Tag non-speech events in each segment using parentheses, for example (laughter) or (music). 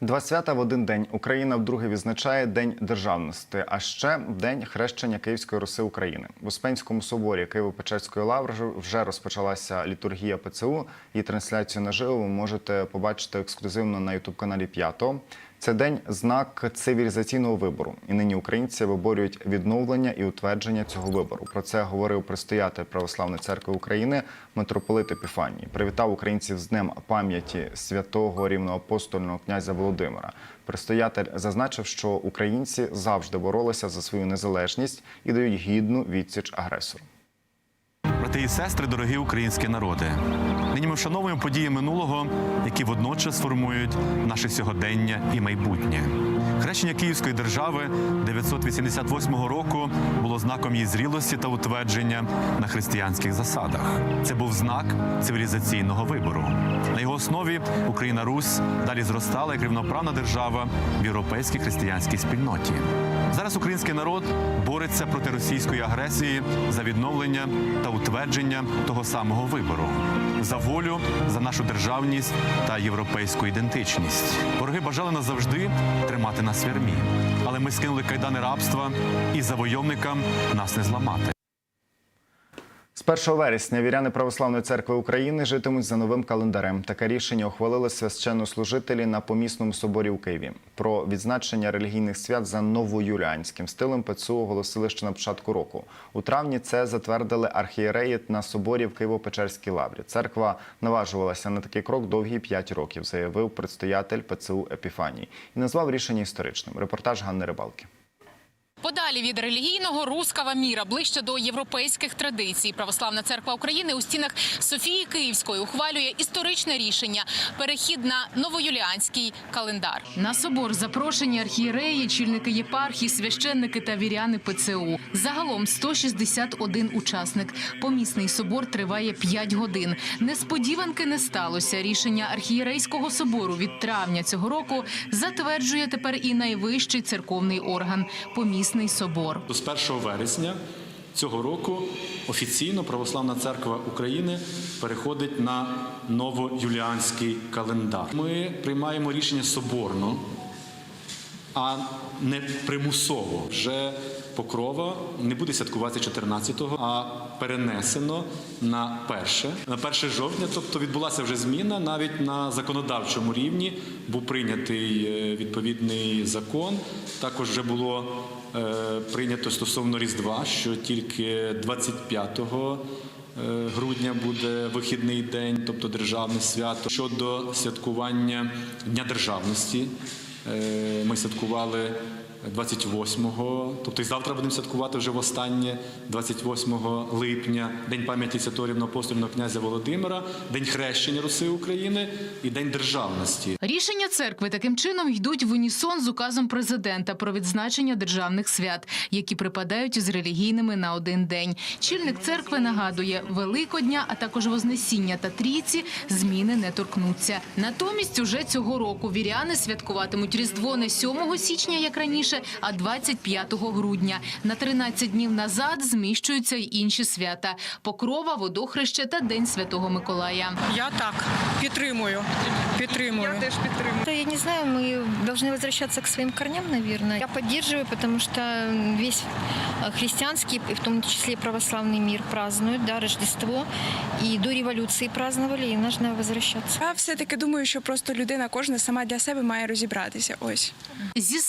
Два свята в один день Україна вдруге відзначає День державності, а ще День хрещення Київської Руси України. В Успенському соборі Києво-Печерської лаври вже розпочалася літургія ПЦУ. Її трансляцію наживо ви можете побачити ексклюзивно на ютуб-каналі П'ятого. Це день знак цивілізаційного вибору, і нині українці виборюють відновлення і утвердження цього вибору. Про це говорив предстоятель Православної церкви України митрополит Епіфаній. Привітав українців з днем пам'яті святого рівноапостольного князя Володимира. Предстоятель зазначив, що українці завжди боролися за свою незалежність і дають гідну відсіч агресору. Брати і сестри, дорогі українські народи. Нині ми вшановуємо події минулого, які водночас формують наше сьогодення і майбутнє. Хрещення Київської держави 988 року було знаком її зрілості та утвердження на християнських засадах. Це був знак цивілізаційного вибору. На його основі Україна Русь далі зростала як рівноправна держава в європейській християнській спільноті. Зараз український народ бореться проти російської агресії за відновлення та утвердження того самого вибору за волю, за нашу державність та європейську ідентичність. Вороги бажали нас завжди тримати нас в ярмі, але ми скинули кайдани рабства і завойовникам нас не зламати. З 1 вересня віряни Православної церкви України житимуть за новим календарем. Таке рішення ухвалили священнослужителі на помісному соборі у Києві. Про відзначення релігійних свят за новоюліанським стилем ПЦУ оголосили ще на початку року. У травні це затвердили архієреї на соборі в Києво-Печерській лаврі. Церква наважувалася на такий крок довгі п'ять років, заявив предстоятель ПЦУ Епіфаній і назвав рішення історичним. Репортаж Ганни Рибалки. Подалі від релігійного руского міра, ближче до європейських традицій, Православна церква України у стінах Софії Київської ухвалює історичне рішення – перехід на новоюліанський календар. На собор запрошені архієреї, чільники єпархії, священники та віряни ПЦУ. Загалом 161 учасник. Помісний собор триває 5 годин. Несподіванки не сталося. Рішення архієрейського собору від травня цього року затверджує тепер і найвищий церковний орган – помісний собор. З 1 вересня цього року офіційно Православна церква України переходить на новоюліанський календар. Ми приймаємо рішення соборно, а не примусово. Вже Покрова не буде святкуватися 14-го, а перенесено на перше. На 1 жовтня, тобто відбулася вже зміна навіть на законодавчому рівні. Був прийнятий е, відповідний закон. Також вже було е, прийнято стосовно Різдва, що тільки 25 е, грудня буде вихідний день, тобто державне свято. Щодо святкування Дня державності, ми святкували 28-го, тобто і завтра будемо святкувати вже востаннє 28 липня, День пам'яті святого рівноапостольного князя Володимира, День хрещення Руси України і День державності. Рішення церкви таким чином йдуть в унісон з указом президента про відзначення державних свят, які припадають з релігійними на один день. Чільник церкви нагадує, Великодня, а також Вознесіння та Трійці зміни не торкнуться. Натомість уже цього року віряни святкуватимуть Різдво не 7 січня, як раніше, а 25 грудня. На 13 днів назад зміщуються й інші свята – Покрова, Водохреще та День Святого Миколая. Я так підтримую. Підтримую. Я теж підтримую. Да, Я не знаю, мы должны возвращаться к своим корням, наверное. Я поддерживаю, потому что весь э, христианский, и в том числе православный мир празднует, да, Рождество. И до революции праздновали, и нужно возвращаться. Я все-таки думаю, що просто людина кожна сама для себе має розібратися. Ось. Зі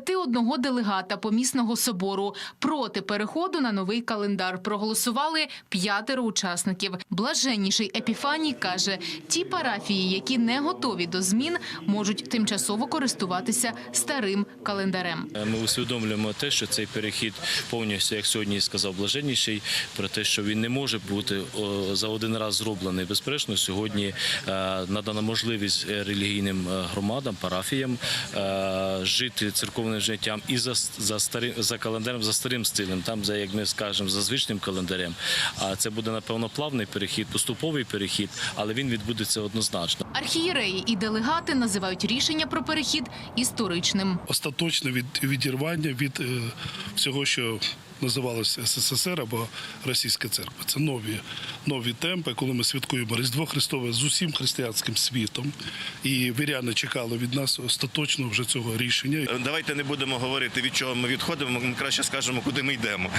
161 делегата помісного собору проти переходу на новий календар проголосували п'ятеро учасників. Блаженніший Епіфаній каже, ті парафії, які не готові до змін, можуть тимчасово користуватися старим календарем. Ми усвідомлюємо те, що цей перехід повністю, як сьогодні сказав блаженніший, про те, що він не може бути за один раз зроблений. Безперечно, сьогодні е, надана можливість е, релігійним е, громадам, парафіям е, жити церковним життям і за, за старим за календарем, за старим стилем, там за як ми скажемо, за звичним календарем. А це буде напевно плавний перехід, поступовий перехід, але він відбудеться однозначно. Архієреї і делегати називають рішення про перехід історичним. остаточне від, відірвання від е, всього, що називалося СССР або Російська церква. Це нові, нові темпи, коли ми святкуємо Різдво Христове з усім християнським світом. І віряни чекали від нас остаточно вже цього рішення. Давайте не будемо говорити, від чого ми відходимо. Ми краще скажемо, куди ми йдемо.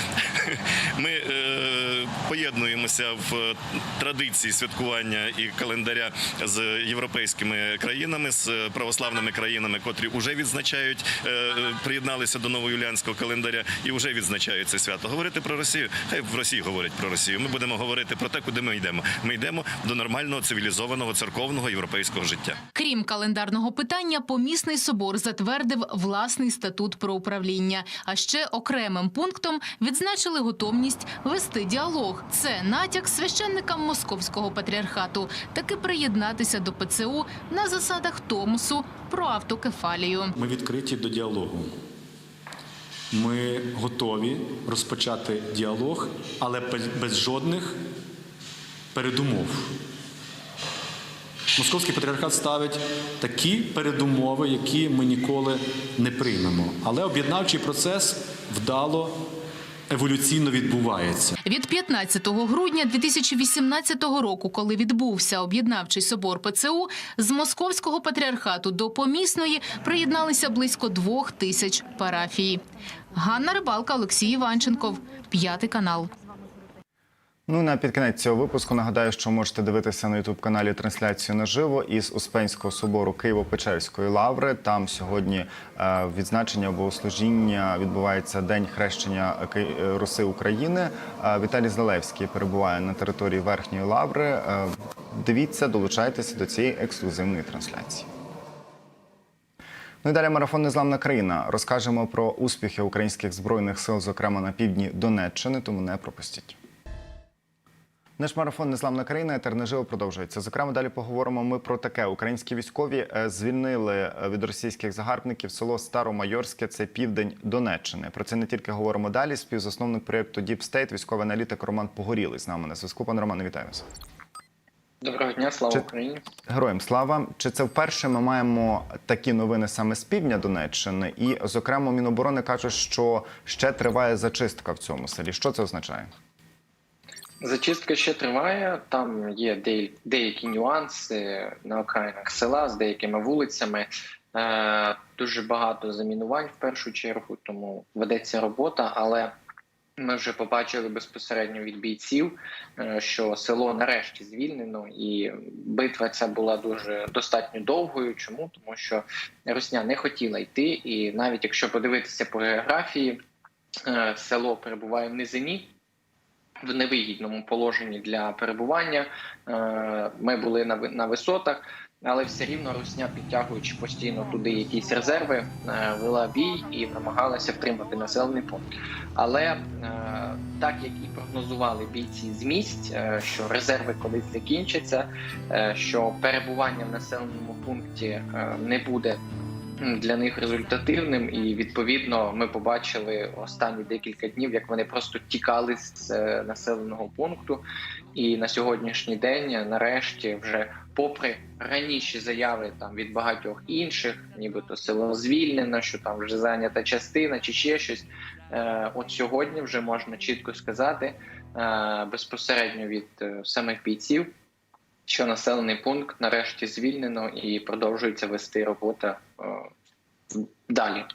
(laughs) Ми е, поєднуємося в традиції святкування і календаря з європейськими країнами, з православними країнами, котрі вже відзначають, е, приєдналися до новоюліанського календаря і вже відзначають це свято. Говорити про Росію, хай в Росії говорять про Росію. Ми будемо говорити про те, куди ми йдемо. Ми йдемо до нормального цивілізованого церковного європейського життя. Крім календарного питання, помісний собор затвердив власний статут про управління. А ще окремим пунктом відзначили готовність вести діалог. Це натяк священникам московського патріархату таки приєднатися до ПЦУ на засадах Томосу про автокефалію. Ми відкриті до діалогу. Ми готові розпочати діалог, але без жодних передумов. Московський патріархат ставить такі передумови, які ми ніколи не приймемо. Але об'єднавчий процес вдало еволюційно відбувається. Від 15 грудня 2018 року, коли відбувся об'єднавчий собор ПЦУ, з московського патріархату до помісної приєдналися близько двох тисяч парафій. Ганна Рибалка, Олексій Іванченков, п'ятий канал. Ну на підкінець цього випуску нагадаю, що можете дивитися на ютуб каналі трансляцію наживо із Успенського собору Києво-Печерської лаври. Там сьогодні е, відзначення богослужіння відбувається День хрещення е, Руси України. Е, Віталій Залевський перебуває на території верхньої лаври. Дивіться, долучайтеся до цієї ексклюзивної трансляції. Ну і далі марафон Незламна країна. Розкажемо про успіхи українських збройних сил, зокрема на півдні Донеччини, тому не пропустіть. Наш марафон Незламна країна етер наживо продовжується. Зокрема, далі поговоримо ми про таке. Українські військові е, звільнили е, від російських загарбників село Старомайорське, це південь Донеччини. Про це не тільки говоримо далі. Співзасновник проєкту Deep State, військовий аналітик Роман Погорілий з нами на зв'язку. Пане Романе, вітаю вас. Доброго дня, слава Чи- Україні. Героям слава. Чи це вперше ми маємо такі новини саме з півдня Донеччини? І, зокрема, Міноборони кажуть, що ще триває зачистка в цьому селі. Що це означає? Зачистка ще триває. Там є деякі нюанси на окраїнах села з деякими вулицями. Е, Дуже багато замінувань в першу чергу, тому ведеться робота. Але ми вже побачили безпосередньо від бійців, е, що село нарешті звільнено, і битва ця була дуже достатньо довгою. Чому? Тому що Русня не хотіла йти, і навіть якщо подивитися по географії, е, село перебуває в низині. В невигідному положенні для перебування. Е, Ми були на ви- на висотах, але все рівно Русня, підтягуючи постійно туди якісь резерви, е, вела бій і намагалася втримати населений пункт. Але е, так як і прогнозували бійці з місць, що резерви колись закінчаться, що перебування в населеному пункті не буде для них результативним, і відповідно ми побачили останні декілька днів, як вони просто тікали з е, населеного пункту. І на сьогоднішній день, нарешті, вже попри раніші заяви там від багатьох інших, нібито село звільнено, що там вже зайнята частина чи ще щось. Е, от сьогодні вже можна чітко сказати е, безпосередньо від е, самих бійців, що населений пункт нарешті звільнено і продовжується вести робота е, далі.